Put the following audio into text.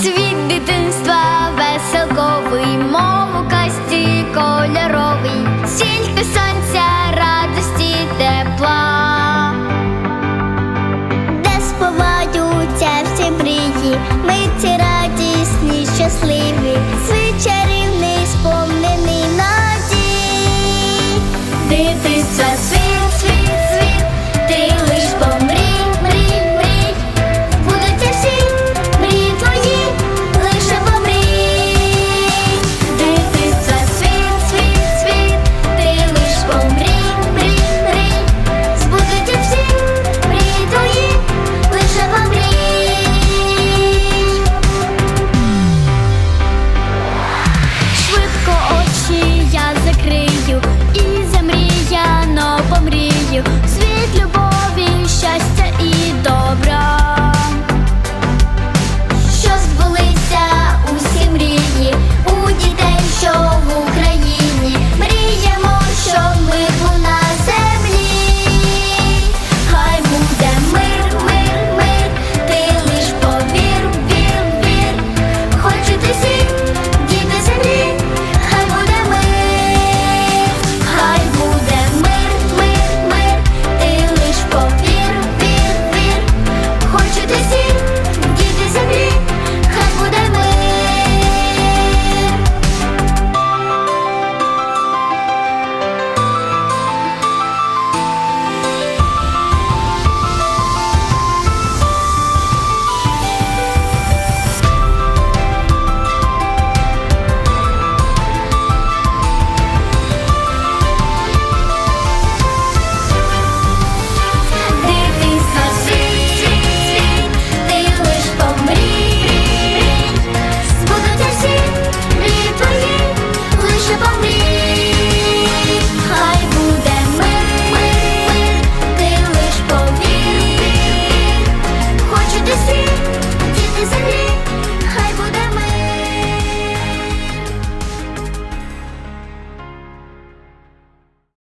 Світ дитинства веселковий, мов у касті кольоровий, стільки сонця, радості тепла, де споваються всі мрії, ми ці радісні, щасливі, чарівний, сповнений надій, дитинства світ.